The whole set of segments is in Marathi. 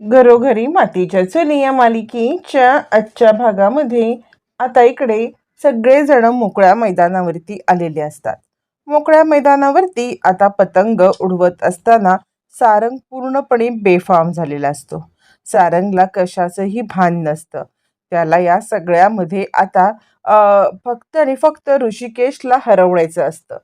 घरोघरी मातीच्या चुली या मालिकेच्या आजच्या भागामध्ये आता इकडे सगळेजण मोकळ्या मैदानावरती आलेले असतात. मोकळ्या मैदानावरती आता पतंग उडवत असताना सारंग पूर्णपणे बेफाम झालेला असतो. सारंगला कशाचंही भान नसतं. त्याला या सगळ्यामध्ये आता फक्त आणि फक्त ऋषिकेशला हरवण्याचं असतं.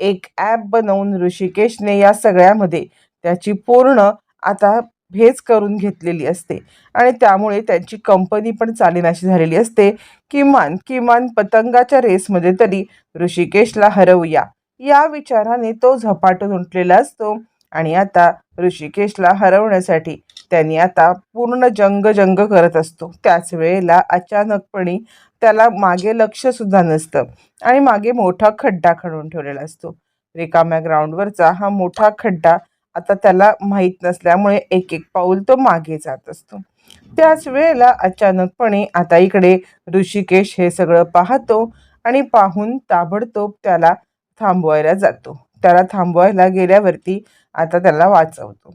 एक ॲप बनवून ऋषिकेशने या सगळ्यामध्ये त्याची पूर्ण आता भेज करून घेतलेली असते. आणि त्यामुळे त्यांची कंपनी पण चालेनाशी झालेली असते. किमान किमान पतंगाच्या रेसमध्ये तरी ऋषिकेशला हरवूया. या विचाराने तो झपाटून उठलेला असतो. आणि आता ऋषिकेशला हरवण्यासाठी त्यांनी आता पूर्ण जंग जंग करत असतो. त्याच वेळेला अचानकपणे त्याला मागे लक्षसुद्धा नसतं. आणि मागे मोठा खड्डा खणून ठेवलेला असतो. रिकाम्या ग्राउंडवरचा हा मोठा खड्डा आता त्याला माहीत नसल्यामुळे एक एक पाऊल तो मागे जात असतो. त्याच वेळेला अचानकपणे आता इकडे ऋषिकेश हे सगळं पाहतो आणि पाहून ताबडतोब त्याला थांबवायला जातो. त्याला थांबवायला गेल्यावरती आता त्याला वाचवतो.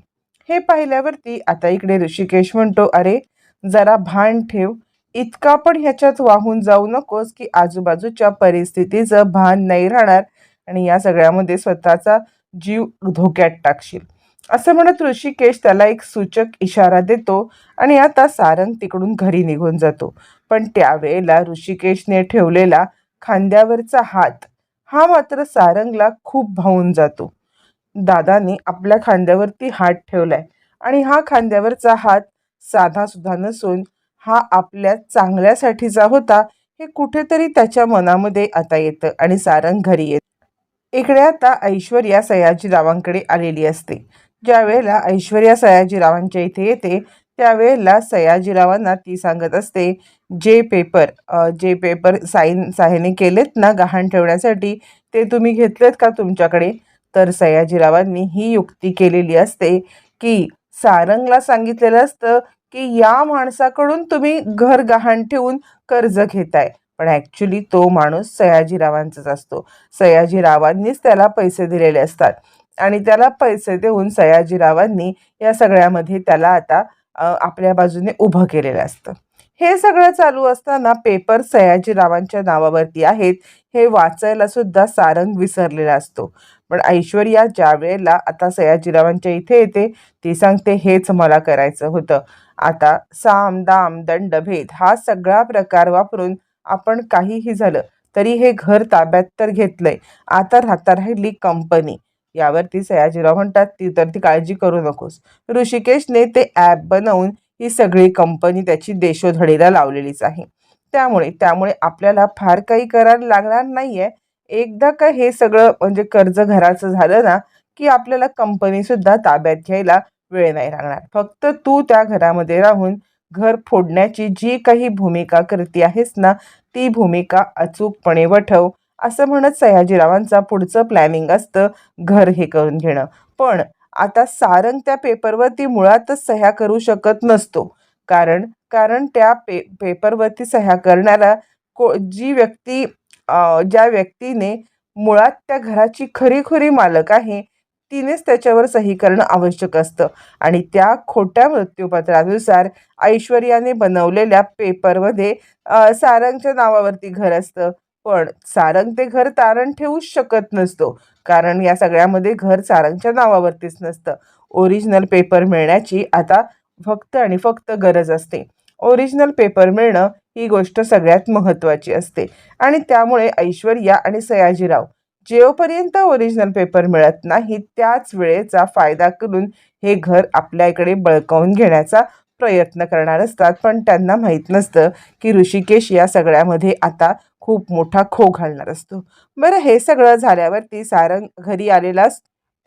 हे पाहिल्यावरती आता इकडे ऋषिकेश म्हणतो अरे जरा भान ठेव. इतका पण ह्याच्यात वाहून जाऊ नकोस की आजूबाजूच्या परिस्थितीचं भान नाही राहणार आणि या सगळ्यामध्ये स्वतःचा जीव धोक्यात टाकशील. असं म्हणत ऋषिकेश त्याला एक सूचक इशारा देतो आणि आता सारंग तिकडून घरी निघून जातो. पण त्यावेळेला ऋषिकेशने ठेवलेला खांद्यावरचा हात हा मात्र सारंगला खूप भावून जातो. दादाने आपल्या खांद्यावरती हात ठेवलाय आणि हा खांद्यावरचा हात साधा सुद्धा नसून हा आपल्या चांगल्यासाठीचा होता हे कुठेतरी त्याच्या मनामध्ये आता येतं आणि सारंग घरी येत. इकडे आता ऐश्वर्या सयाजीरावांकडे आलेली असते. ज्यावेळेला ऐश्वर्या सयाजीरावांच्या इथे येते त्यावेळेला सयाजीरावांना ती सांगत असते जे पेपर जे पेपर साईन साहेने केलेत ना गहाण ठेवण्यासाठी ते तुम्ही घेतलेत का तुमच्याकडे? तर सयाजीरावांनी ही युक्ती केलेली असते की सारंगला सांगितलेलं असतं की या माणसाकडून तुम्ही घर गहाण ठेवून कर्ज घेताय. पण ॲक्च्युली तो माणूस सयाजीरावांचाच असतो. सयाजीरावांनीच त्याला पैसे दिलेले असतात. आणि त्याला पैसे देऊन सयाजीरावांनी या सगळ्यामध्ये त्याला आता आपल्या बाजूने उभं केलेलं असतं. हे सगळं चालू असताना पेपर सयाजीरावांच्या नावावरती आहेत. हे वाचायला सुद्धा सारंग विसरलेला असतो. पण ऐश्वर्या ज्या वेळेला आता सयाजीरावांच्या इथे येते ती सांगते हेच मला करायचं होतं. आता साम दाम दंडभेद हा सगळा प्रकार वापरून आपण काहीही झालं तरी हे घर ताब्यात तर घेतलंय. आता राहता राहिली कंपनी. यावरती सयाजीराव म्हणतात ती तर ती काळजी करू नकोस. ऋषिकेशने ते ॲप बनवून ही सगळी कंपनी त्याची देशोधडीला लावलेलीच आहे. त्यामुळे त्यामुळे आपल्याला फार काही करायला लागणार नाही आहे एकदा का हे सगळं म्हणजे कर्ज घराचं झालं ना की आपल्याला कंपनीसुद्धा ताब्यात घ्यायला वेळ नाही लागणार. फक्त तू त्या घरामध्ये राहून घर फोडण्याची जी काही भूमिका करते आहेस ना ती भूमिका अचूकपणे वठव असं म्हणत सयाजीरावांचा पुढचं प्लॅनिंग असतं घर हे करून घेणं. पण आता सारंग त्या पेपरवरती मुळातच सह्या करू शकत नसतो. कारण कारण त्या पे पेपरवरती सह्या करणारा को जी व्यक्ती ज्या व्यक्तीने मुळात त्या घराची खरीखुरी मालक आहे तिनेच त्याच्यावर सही करणं आवश्यक असतं. आणि त्या खोट्या मृत्यूपत्रानुसार ऐश्वर्याने बनवलेल्या पेपरमध्ये सारंगच्या नावावरती घर असतं. पण सारंग ते घर तारण ठेवूच शकत नसतो. कारण या सगळ्यामध्ये घर सारंगच्या नावावरतीच नसतं. ओरिजिनल पेपर मिळण्याची आता फक्त आणि फक्त गरज असते. ओरिजिनल पेपर मिळणं ही गोष्ट सगळ्यात महत्त्वाची असते. आणि त्यामुळे ऐश्वर्या आणि सयाजीराव जेवपर्यंत ओरिजिनल पेपर मिळत नाही त्याच वेळेचा फायदा करून हे घर आपल्या इकडे बळकावून घेण्याचा प्रयत्न करणार असतात. पण त्यांना माहीत नसतं की ऋषिकेश या सगळ्यामध्ये आता खूप मोठा खो घालणार असतो. बरं हे सगळं झाल्यावरती सारंग घरी आलेला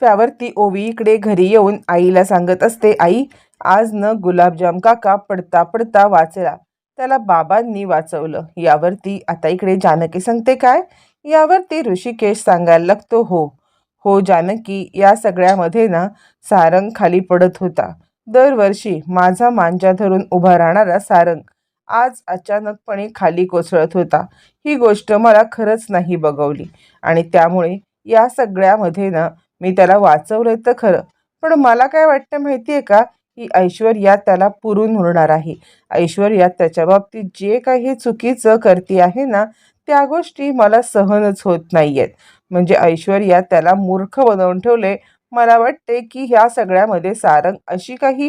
त्यावरती ओवी इकडे घरी येऊन आईला सांगत असते आई आज न गुलाबजाम काका पडता पडता वाचला. त्याला बाबांनी वाचवलं. यावरती आता इकडे जानकी सांगते काय? यावरती ऋषिकेश सांगायला लागतो हो हो जानकी या सगळ्यामध्ये ना सारंग खाली पडत होता. दरवर्षी माझा मांजा धरून उभा राहणारा सारंग आज अचानकपणे खाली कोसळत होता. ही गोष्ट मला खरंच नाही बघवली आणि त्यामुळे या सगळ्यामध्ये ना मी त्याला वाचवलं तर खरं. पण मला काय वाटतं माहिती आहे का? की ऐश्वर्या त्याला पुरून उरणार आहे. ऐश्वर्या त्याच्या बाबतीत जे काही चुकीचं करते आहे ना त्या गोष्टी मला सहनच होत नाही आहेत म्हणजे ऐश्वर्या त्याला मूर्ख बनवून ठेवले. मला वाटते की ह्या सगळ्यामध्ये सारंग अशी काही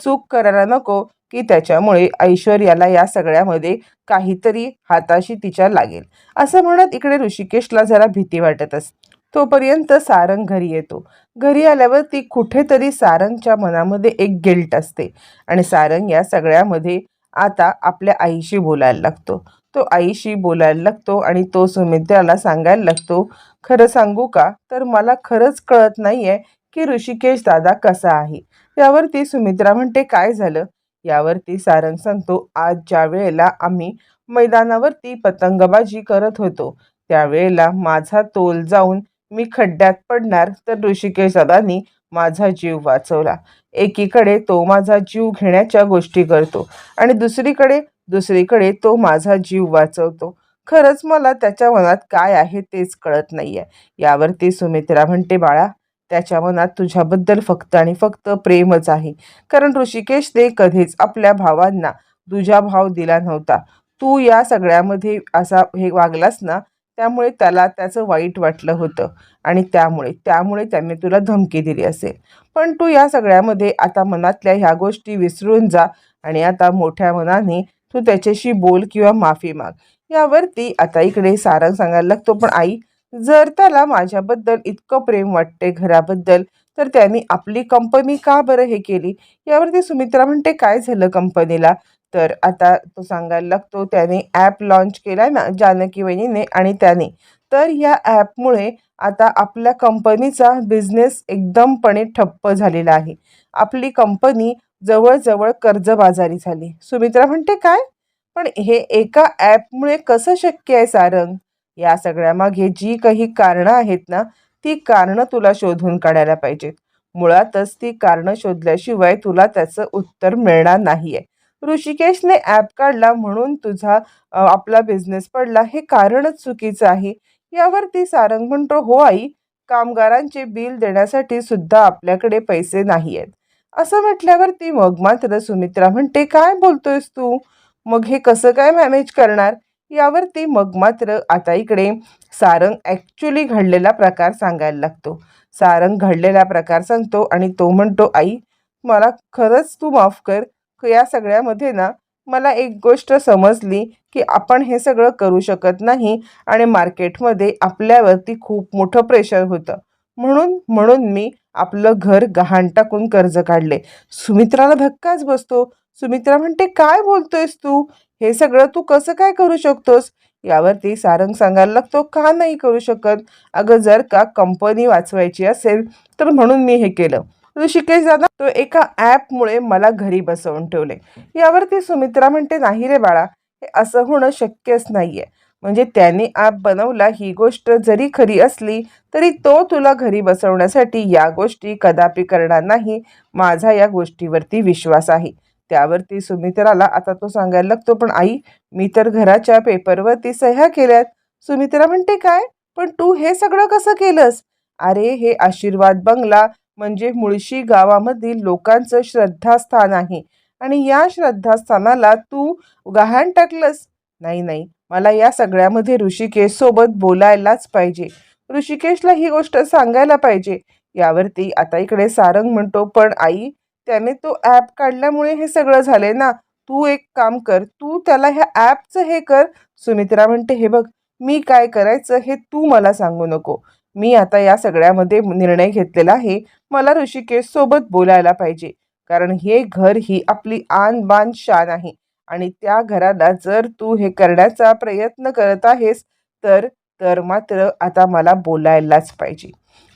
चूक करायला नको की त्याच्यामुळे ऐश्वर्याला या सगळ्यामध्ये काहीतरी हाताशी तिच्या लागेल. असं म्हणत इकडे ऋषिकेशला जरा भीती वाटत असते तोपर्यंत सारंग घरी येतो. घरी आल्यावर ती कुठेतरी सारंगच्या मनामध्ये एक गिल्ट असते. आणि सारंग या सगळ्यामध्ये आता आपल्या आईशी बोलायला लागतो. तो आईशी बोलायला लागतो आणि तो सुमित्राला सांगायला लागतो खरं सांगू का? तर मला खरंच कळत नाही आहे की ऋषिकेश दादा कसा आहे. यावरती सुमित्रा म्हणते काय झालं? यावरती सारंग सांगतो आज ज्या वेळेला आम्ही मैदानावरती पतंगबाजी करत होतो त्यावेळेला माझा तोल जाऊन मी खड्ड्यात पडणार तर ऋषिकेश दादांनी माझा जीव वाचवला. एकीकडे तो माझा जीव घेण्याच्या गोष्टी करतो आणि दुसरीकडे दुसरीकडे तो माझा जीव वाचवतो. खरंच मला त्याच्या मनात काय आहे तेच कळत नाही आहे यावरती सुमित्रा म्हणते बाळा त्याच्या मनात तुझ्याबद्दल फक्त आणि फक्त प्रेमच आहे. कारण ऋषिकेशने कधीच आपल्या भावांना तुझा भाव दिला नव्हता. तू या सगळ्यामध्ये असा हे वागलास ना त्यामुळे त्याला त्याचं वाईट वाटलं होतं. आणि त्यामुळे त्यामुळे त्याने तुला धमकी दिली असेल. पण तू या सगळ्यामध्ये आता मनातल्या ह्या गोष्टी विसरून जा आणि आता मोठ्या मनाने तू त्याच्याशी बोल किंवा माफी माग. यावरती आता इकडे सारंग सांगायला लागतो पण आई जर त्याला माझ्याबद्दल इतकं प्रेम वाटते घराबद्दल तर त्यांनी आपली कंपनी का बरं हे केली? यावरती सुमित्रा म्हणते काय झालं कंपनीला तर आता तो सांगायला लागतो त्याने ॲप लॉन्च केला ना जानकी वहिनीने आणि त्याने. तर या ॲपमुळे आता आपल्या कंपनीचा बिझनेस एकदमपणे ठप्प झालेला आहे. आपली कंपनी जवळजवळ कर्जबाजारी झाली. सुमित्रा म्हणते काय? पण हे एका ॲपमुळे कसं शक्य आहे सारंग? या सगळ्यामागे जी काही कारणं आहेत ना ती कारणं तुला शोधून काढायला पाहिजेत. मुळातच ती कारणं शोधल्याशिवाय तुला त्याचं उत्तर मिळणार नाही आहे ऋषिकेशने ॲप काढला म्हणून तुझा आपला बिझनेस पडला हे कारणच चुकीचं आहे. यावरती सारंग म्हणतो हो आई कामगारांचे बिल देण्यासाठी सुद्धा आपल्याकडे पैसे नाही आहेत असं म्हटल्यावरती मग मात्र सुमित्रा म्हणते काय बोलतोयस तू? मग हे कसं काय मॅनेज करणार? यावरती मग मात्र आता इकडे सारंग ॲक्च्युली घडलेला प्रकार सांगायला लागतो. सारंग घडलेला प्रकार सांगतो आणि तो म्हणतो आई मला खरंच तू माफ कर. या सगळ्यामध्ये ना मला एक गोष्ट समजली की आपण हे सगळं करू शकत नाही आणि मार्केटमध्ये आपल्यावरती खूप मोठं प्रेशर होतं. म्हणून म्हणून मी आपलं घर गहाण टाकून कर्ज काढले. सुमित्राला धक्काच बसतो. सुमित्रा म्हणते काय बोलतोयस तू? हे सगळं तू कसं काय करू शकतोस? यावरती सारंग सांगायला लागतो का नाही करू शकत? अगं जर का कंपनी वाचवायची असेल तर म्हणून मी हे केलं. ऋषिकेश दादा तो एका ॲपमुळे मला घरी बसवून ठेवले. यावरती सुमित्रा म्हणते नाही रे बाळा हे असं होणं शक्यच नाही आहे म्हणजे त्याने आप बनवला ही गोष्ट जरी खरी असली तरी तो तुला घरी बसवण्यासाठी या गोष्टी कदापि करणार नाही. माझा या गोष्टीवरती विश्वास आहे. त्यावरती सुमित्राला आता तो सांगायला लागतो पण आई मी तर घराच्या पेपरवरती सह्या केल्यात. सुमित्रा म्हणते काय? पण तू हे सगळं कसं केलंस? अरे हे आशीर्वाद बंगला म्हणजे मुळशी गावामधील लोकांचं श्रद्धास्थान आहे आणि या श्रद्धास्थानाला तू गहाण टाकलंस. नाही नाही. मला या सगळ्यामध्ये ऋषिकेश सोबत बोलायलाच पाहिजे. ऋषिकेशला ही गोष्ट सांगायला पाहिजे. यावरती आता इकडे सारंग म्हणतो पण आई त्याने तो ॲप काढल्यामुळे हे सगळं झाले ना. तू एक काम कर तू त्याला ह्या ॲपचं हे कर. सुमित्रा म्हणते हे बघ मी काय करायचं हे तू मला सांगू नको. मी आता या सगळ्यामध्ये निर्णय घेतलेला आहे. मला ऋषिकेश सोबत बोलायला पाहिजे. कारण हे घर ही आपली आन बान शान आहे. आणि त्या घराला जर तू हे करण्याचा प्रयत्न करत आहेस तर तर मात्र आता मला बोलायलाच पाहिजे.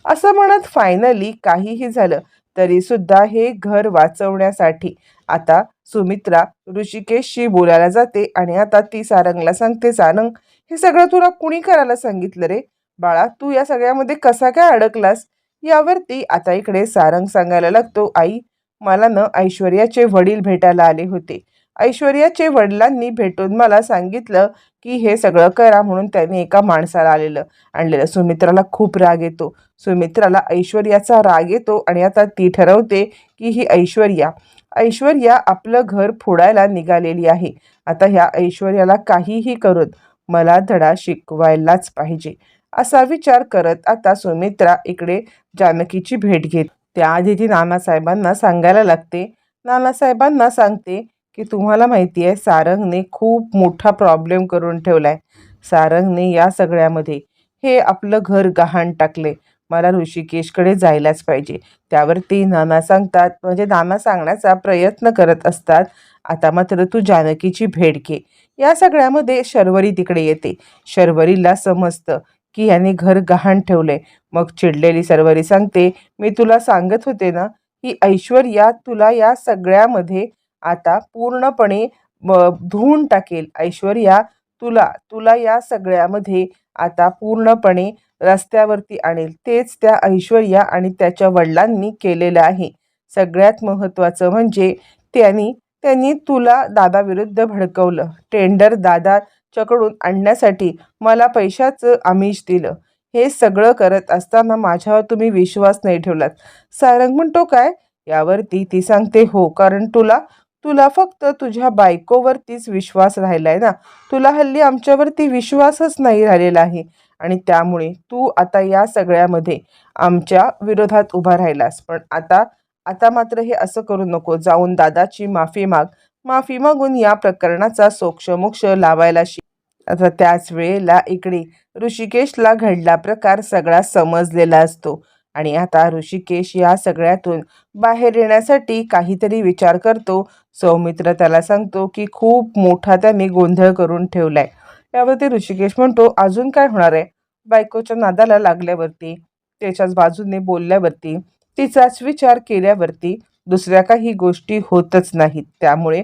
असं म्हणत फायनली काहीही झालं तरी सुद्धा हे घर वाचवण्यासाठी आता सुमित्रा ऋषिकेशशी बोलायला जाते आणि आता ती सारंगला सांगते सारंग हे सगळं तुला कुणी करायला सांगितलं रे? बाळा तू या सगळ्यामध्ये कसा काय अडकलास? यावरती आता इकडे सारंग सांगायला लागतो आई मला न ऐश्वर्याचे वडील भेटायला आले होते. ऐश्वर्याचे वडिलांनी भेटून मला सांगितलं की हे सगळं करा म्हणून त्यांनी एका माणसाला आलेलं आणलेलं. सुमित्राला खूप राग येतो. सुमित्राला ऐश्वर्याचा राग येतो आणि आता ती ठरवते की ही ऐश्वर्या. ऐश्वर्या आपलं घर फोडायला निघालेली आहे. आता ह्या ऐश्वर्याला काहीही करून मला धडा शिकवायलाच पाहिजे. असा विचार करत आता सुमित्रा इकडे जानकीची भेट घेत. त्याआधी ती नानासाहेबांना सांगायला लागते. नानासाहेबांना सांगते की तुम्हाला माहिती आहे सारंगने खूप मोठा प्रॉब्लेम करून ठेवला आहे सारंगने या सगळ्यामध्ये हे आपलं घर गहाण टाकले. मला ऋषिकेशकडे जायलाच पाहिजे. त्यावरती नाना सांगतात म्हणजे नाना सांगण्याचा प्रयत्न करत असतात. आता मात्र तू जानकीची भेट घे. या सगळ्यामध्ये शर्वरी तिकडे येते. शर्वरीला समजतं की याने घर गहाण ठेवलंय. मग चिडलेली शर्वरी सांगते मी तुला सांगत होते ना की ऐश्वर्या तुला या सगळ्यामध्ये आता पूर्णपणे धुवून टाकेल. ऐश्वर्या तुला तुला या सगळ्यामध्ये आता पूर्णपणे रस्त्यावरती आणेल. तेच त्या ऐश्वर्या आणि त्याच्या वडिलांनी केलेलं आहे. सगळ्यात महत्त्वाचं म्हणजे त्यांनी त्यांनी तुला दादाविरुद्ध भडकवलं. टेंडर दादाच्याकडून आणण्यासाठी मला पैशाचं आमिष दिलं. हे सगळं करत असताना माझ्यावर तुम्ही विश्वास नाही ठेवलात. सारंग म्हणतो काय? यावरती ती सांगते हो कारण तुला तुला फक्त तुझ्या बायकोवरतीच विश्वास राहिलाय ना? तुला हल्ली आमच्यावरती विश्वासच नाही राहिलेला आहे. आणि त्यामुळे तू आता या सगळ्यामध्ये आमच्या विरोधात उभा राहिलास. पण आता आता मात्र हे असं करू नको. जाऊन दादाची माफी माग. माफी मागून या प्रकरणाचा सोक्षमोक्ष लावायला शिक. आता त्याच वेळेला इकडे ऋषिकेशला घडला प्रकार सगळा समजलेला असतो. आणि आता ऋषिकेश या सगळ्यातून बाहेर येण्यासाठी काहीतरी विचार करतो. सौमित्र त्याला सांगतो की खूप मोठा त्याने गोंधळ करून ठेवलाय. त्यावरती ऋषिकेश म्हणतो अजून काय होणार आहे? बायकोच्या नादाला लागल्यावरती त्याच्याच बाजूने बोलल्यावरती तिचाच विचार केल्यावरती दुसऱ्या काही गोष्टी होतच नाहीत. त्यामुळे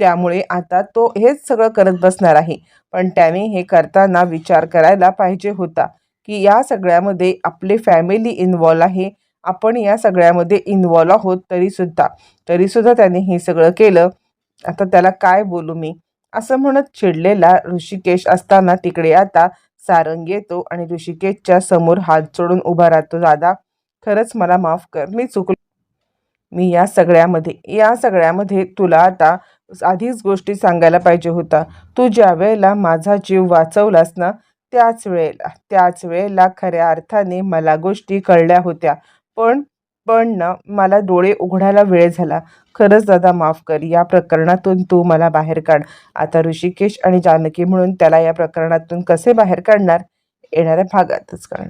त्यामुळे आता तो हेच सगळं करत बसणार आहे. पण त्याने हे करताना विचार करायला पाहिजे होता. की या सगळ्यामध्ये आपले फॅमिली इन्वॉल्व आहे. आपण या सगळ्यामध्ये इन्वॉल्व आहोत तरीसुद्धा. तरीसुद्धा त्याने हे सगळं केलं. आता त्याला काय बोलू मी? असं म्हणत चिडलेला ऋषिकेश असताना तिकडे आता सारंग येतो आणि ऋषिकेशच्या समोर हात जोडून उभा राहतो दादा खरंच मला माफ कर. मी चुकलो. मी या सगळ्यामध्ये या सगळ्यामध्ये तुला आता आधीच गोष्टी सांगायला पाहिजे होता. तू ज्या वेळेला माझा जीव वाचवलास ना त्याच वेळेला त्याच वेळेला खऱ्या अर्थाने मला गोष्टी कळल्या होत्या. पण पण ना मला डोळे उघडायला वेळ झाला. खरंच दादा माफ कर या प्रकरणातून तू मला बाहेर काढ. आता ऋषिकेश आणि जानकी म्हणून त्याला या प्रकरणातून कसे बाहेर काढणार? येणाऱ्या भागातच काढणार